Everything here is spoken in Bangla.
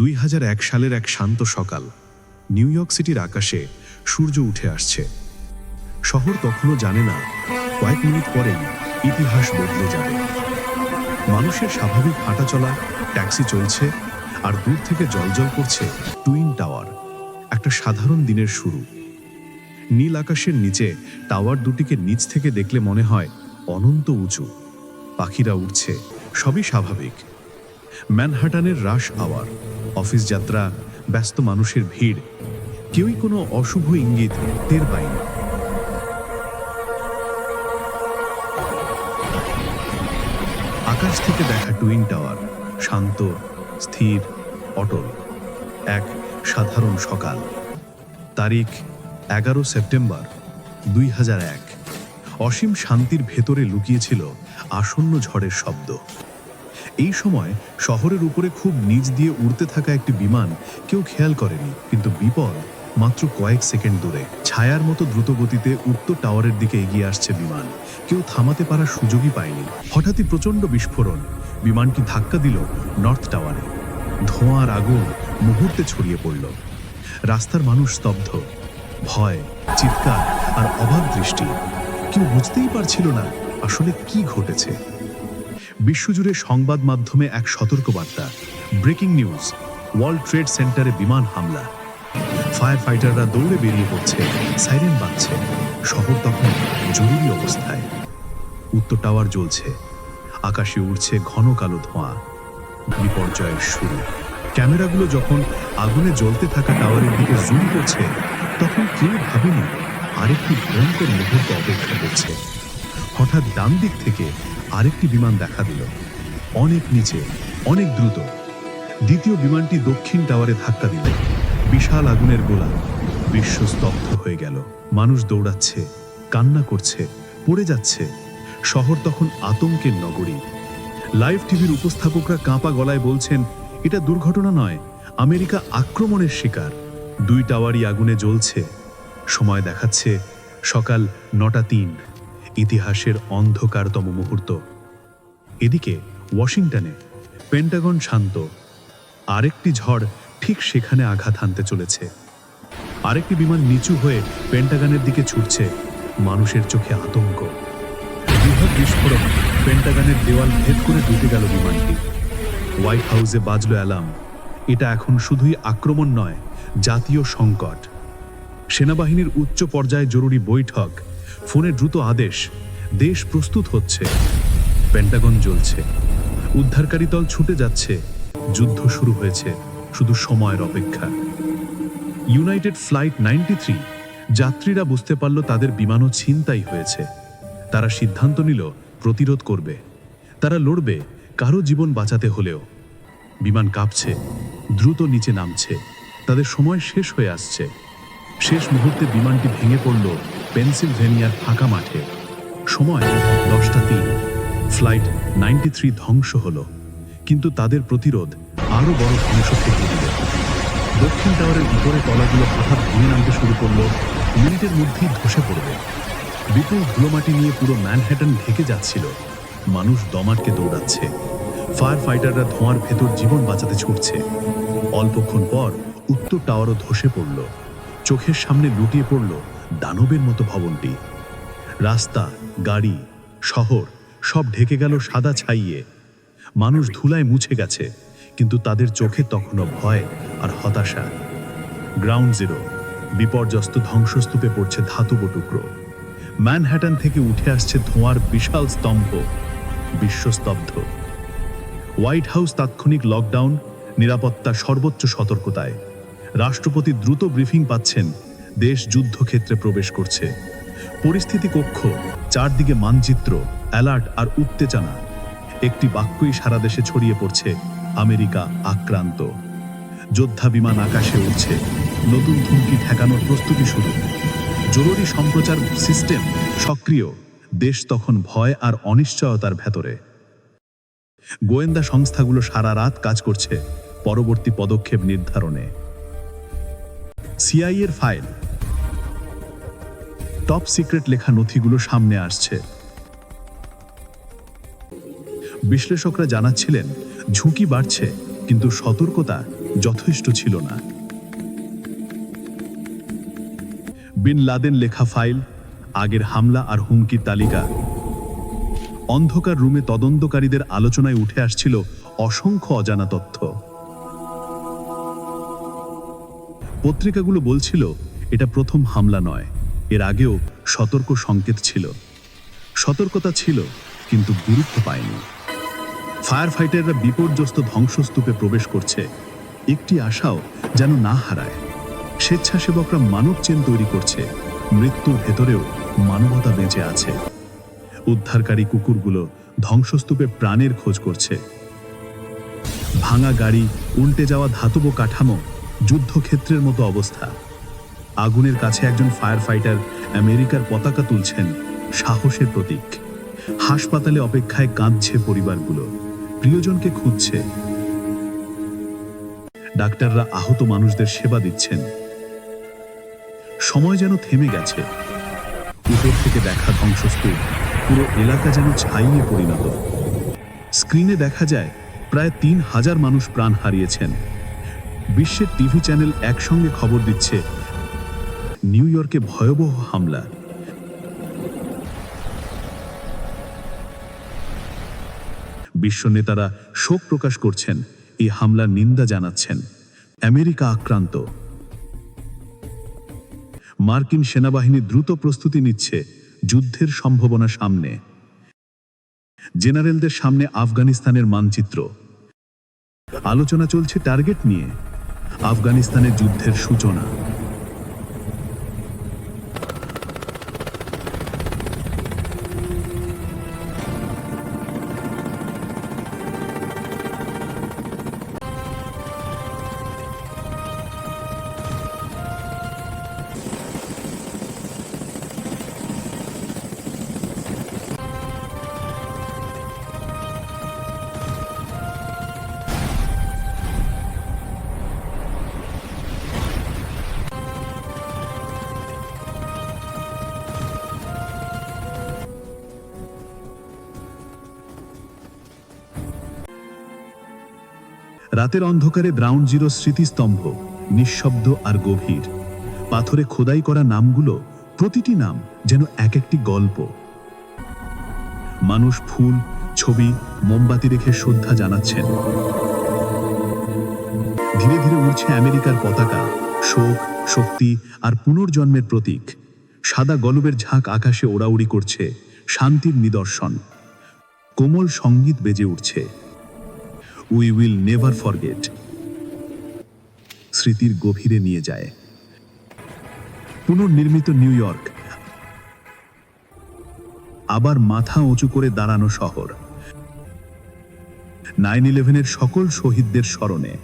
দুই হাজার এক সালের এক শান্ত সকাল। নিউ ইয়র্ক সিটির আকাশে সূর্য উঠে আসছে। শহর তখনও জানে না, কয়েক মিনিট পরেই ইতিহাস বদলে যাবে। মানুষের স্বাভাবিক হাঁটা হাঁটাচলা, ট্যাক্সি চলছে, আর দূর থেকে জলজল করছে টুইন টাওয়ার। একটা সাধারণ দিনের শুরু। নীল আকাশের নিচে টাওয়ার দুটিকে নিচ থেকে দেখলে মনে হয় অনন্ত উঁচু। পাখিরা উঠছে সবই স্বাভাবিক। ম্যানহাটানের রাশ আওয়ার। অফিস যাত্রা, ব্যস্ত মানুষের ভিড়, কেউই কোনো অশুভ ইঙ্গিত টের পায়নি। আকাশ থেকে দেখা টুইন টাওয়ার, শান্ত, স্থির, অটল, এক সাধারণ সকাল। তারিখ, এগারো সেপ্টেম্বর দুই হাজার এক। অসীম শান্তির ভেতরে লুকিয়েছিল আসন্ন ঝড়ের শব্দ। এই সময় শহরের উপরে খুব নিচ দিয়ে উড়তে থাকা একটি বিমান কেউ খেয়াল করেনি, কিন্তু বিপদ মাত্র কয়েক সেকেন্ড দূরে। ছায়ার মতো দ্রুত গতিতে উত্তর টাওয়ারের দিকে এগিয়ে আসছে বিমান। কেউ থামাতে পারার সুযোগই পায়নি। হঠাৎই প্রচণ্ড বিস্ফোরণ। বিমানটি ধাক্কা দিল নর্থ টাওয়ারে। ধোঁয়ার আগুন মুহূর্তে ছড়িয়ে পড়ল। রাস্তার মানুষ স্তব্ধ। ভয়, চিৎকার আর অবাক দৃষ্টি। কেউ বুঝতেই পারছিল না আসলে কি ঘটেছে। বিশ্বজুড়ে সংবাদ মাধ্যমে এক সতর্কবার্তা। ব্রেকিং নিউজ, ওয়ার্ল্ড ট্রেড সেন্টারে বিমান হামলা। ফায়ার ফাইটাররা দৌড়ে বেরিয়ে পড়ছে, সাইরেন বাজছে। শহর তখন জরুরি অবস্থায়। উত্তর টাওয়ার জ্বলছে, আকাশে উড়ছে ঘন কালো ধোঁয়া। বিপর্যয়ের শুরু। ক্যামেরাগুলো যখন আগুনে জ্বলতে থাকা টাওয়ারের দিকে জুম করছে, তখন কেউ ভাবেনি আরেকটি ভয়ঙ্কর মুহূর্ত অপেক্ষা করছে। হঠাৎ ডান দিক থেকে আরেকটি বিমান দেখা দিল। অনেক নিচে, অনেক দ্রুত। দ্বিতীয় বিমানটি দক্ষিণ টাওয়ারে ধাক্কা দিল। বিশাল আগুনের গোলা। বিশ্ব স্তব্ধ হয়ে গেল। মানুষ দৌড়াচ্ছে, কান্না করছে, পড়ে যাচ্ছে। শহর তখন আতঙ্কের নগরী। লাইভ টিভির উপস্থাপকরা কাঁপা গলায় বলছেন, এটা দুর্ঘটনা নয়, আমেরিকা আক্রমণের শিকার। দুই টাওয়ারই আগুনে জ্বলছে। সময় দেখাচ্ছে সকাল নটা তিন। ইতিহাসের অন্ধকারতম মুহূর্ত। এদিকে ওয়াশিংটনে পেন্টাগন শান্ত। আরেকটি ঝড় ঠিক সেখানে আঘাত হানতে চলেছে। আরেকটি বিমান নিচু হয়ে পেন্টাগানের দিকে ছুটছে। মানুষের চোখে আতঙ্ক। বৃহৎ বিস্ফোরণ। পেন্টাগানের দেওয়াল ভেদ করে ঢুকে গেল বিমানটি। হোয়াইট হাউসে বাজলো অ্যালার্ম। এটা এখন শুধুই আক্রমণ নয়, জাতীয় সংকট। সেনাবাহিনীর উচ্চ পর্যায়ে জরুরি বৈঠক। ফোনে দ্রুত আদেশ। দেশ প্রস্তুত হচ্ছে। পেন্টাগন জ্বলছে। উদ্ধারকারী দল ছুটে যাচ্ছে। যুদ্ধ শুরু হয়েছে। শুধু সময়ের অপেক্ষা। United flight ninety three. যাত্রীরা বুঝতে পারল তাদের বিমানও ছিনতাই হয়েছে। তারা সিদ্ধান্ত নিল, প্রতিরোধ করবে। তারা লড়বে, কারও জীবন বাঁচাতে হলেও। বিমান কাঁপছে, দ্রুত নিচে নামছে। তাদের সময় শেষ হয়ে আসছে। শেষ মুহূর্তে বিমানটি ভেঙে পড়ল পেনসিলভেনিয়ার ফাঁকা মাঠে। সময় দশটা তিন। ফ্লাইট নাইনটি থ্রি ধ্বংস হলো। কিন্তু তাদের প্রতিরোধ আরও বড় ধ্বংস থেকে দিল দক্ষিণ টাওয়ারের উপরে তলাগুলো হঠাৎ ভেঙে নামতে শুরু করল। মিনিটের মধ্যেই ধসে পড়বে। বিপুল ধুলোমাটি নিয়ে পুরো ম্যানহ্যাটন ঢেকে যাচ্ছিল। মানুষ দমাটকে দৌড়াচ্ছে। ফায়ার ফাইটাররা ধোঁয়ার ভেতর জীবন বাঁচাতে ছুটছে। অল্পক্ষণ পর উত্তর টাওয়ারও ধসে পড়ল। চোখের সামনে লুটিয়ে পড়ল দানবের মতো ভবনটি। রাস্তা, গাড়ি, শহর সব ঢেকে গেল সাদা ছাইয়ে। মানুষ ধুলায় মুছে গেছে, কিন্তু তাদের চোখে তখনও ভয় আর হতাশা। গ্রাউন্ড জিরো, বিপর্যস্ত ধ্বংসস্তূপে পড়ছে ধাতব টুকরো। ম্যানহ্যাটন থেকে উঠে আসছে ধোঁয়ার বিশাল স্তম্ভ, বিশ্বস্তব্ধ। হোয়াইট হাউস তাৎক্ষণিক লকডাউন নিরাপত্তা সর্বোচ্চ সতর্কতায়। রাষ্ট্রপতি দ্রুত ব্রিফিং পাচ্ছেন দেশ যুদ্ধক্ষেত্রে প্রবেশ করছে। পরিস্থিতি কক্ষ, চারদিকে মানচিত্র, অ্যালার্ট আর উত্তেজনা। একটি বাক্যই সারা দেশে ছড়িয়ে পড়ছে, আমেরিকা আক্রান্ত। যোদ্ধা বিমান আকাশে উঠছে নতুন ধুমকি ঠেকানোর প্রস্তুতি শুরু। জরুরি সম্প্রচার সিস্টেম সক্রিয়, দেশ তখন ভয় আর অনিশ্চয়তার ভেতরে। গোয়েন্দা সংস্থাগুলো সারা রাত কাজ করছে, পরবর্তী পদক্ষেপ নির্ধারণে। সিআই এর ফাইল টপ সিক্রেট লেখা নথিগুলো সামনে আসছে। বিশ্লেষকরা জানাচ্ছিলেন, ঝুঁকি বাড়ছে, কিন্তু সতর্কতা যথেষ্ট ছিল না। বিন লাদেন লেখা ফাইল আগের হামলা আর হুমকির তালিকা। অন্ধকার রুমে তদন্তকারীদের আলোচনায় উঠে আসছিল অসংখ্য অজানা তথ্য। পত্রিকাগুলো বলছিল, এটা প্রথম হামলা নয়, এর আগেও সতর্ক সংকেত ছিল। সতর্কতা ছিল, কিন্তু গুরুত্ব পায়নি। ফায়ার ফাইটাররা বিপর্যস্ত ধ্বংসস্তূপে প্রবেশ করছে। একটি আশাও যেন না হারায়। স্বেচ্ছাসেবকরা মানব চেন তৈরি করছে। মৃত্যুর ভেতরেও মানবতা বেঁচে আছে। উদ্ধারকারী কুকুরগুলো ধ্বংসস্তূপে প্রাণের খোঁজ করছে। ভাঙা গাড়ি, উল্টে যাওয়া ধাতব কাঠামো যুদ্ধক্ষেত্রের মতো অবস্থা। আগুনের কাছে একজন ফায়ার ফাইটার আমেরিকার পতাকা তুলছেন সাহসের প্রতীক। হাসপাতালে অপেক্ষায় কাঁদছে পরিবারগুলো। প্রিয়জনকে খুঁজছে। ডাক্তাররা আহত মানুষদের সেবা দিচ্ছেন। সময় যেন থেমে গেছে। উপর থেকে দেখা ধ্বংসস্তূপ। পুরো এলাকা যেন ছাইয়ে পরিণত। স্ক্রিনে দেখা যায়, প্রায় তিন হাজার মানুষ প্রাণ হারিয়েছেন। বিশ্বের টিভি চ্যানেল একসঙ্গে খবর দিচ্ছে নিউ ইয়র্কে ভয়াবহ হামলা। বিশ্ব নেতারা শোক প্রকাশ করছেন, এই হামলার নিন্দা জানাচ্ছেন। আমেরিকা আক্রান্ত। মার্কিন সেনাবাহিনী দ্রুত প্রস্তুতি নিচ্ছে যুদ্ধের সম্ভাবনা সামনে। জেনারেলদের সামনে আফগানিস্তানের মানচিত্র। আলোচনা চলছে টার্গেট নিয়ে। আফগানিস্তানের যুদ্ধের সূচনা। রাতের অন্ধকারে গ্রাউন্ড জিরো স্মৃতিস্তম্ভ, নিঃশব্দ আর গভীর। পাথরে খোদাই করা নামগুলো, প্রতিটি নাম যেন এক একটি গল্প। মানুষ ফুল, ছবি, মোমবাতি রেখে শ্রদ্ধা জানাচ্ছেন। ধীরে ধীরে উঠছে আমেরিকার পতাকা, শোক, শক্তি আর পুনর্জন্মের প্রতীক। সাদা গলবের ঝাঁক আকাশে ওড়াউড়ি করছে শান্তির নিদর্শন। কোমল সংগীত বেজে উঠছে। উই উইল নেভার ফরগেট স্মৃতির গভীরে নিয়ে যায়। পুনর্নির্মিত নিউ ইয়র্ক। আবার মাথা উঁচু করে দাঁড়ানো শহর। নাইন ইলেভেনের সকল শহীদদের স্মরণে।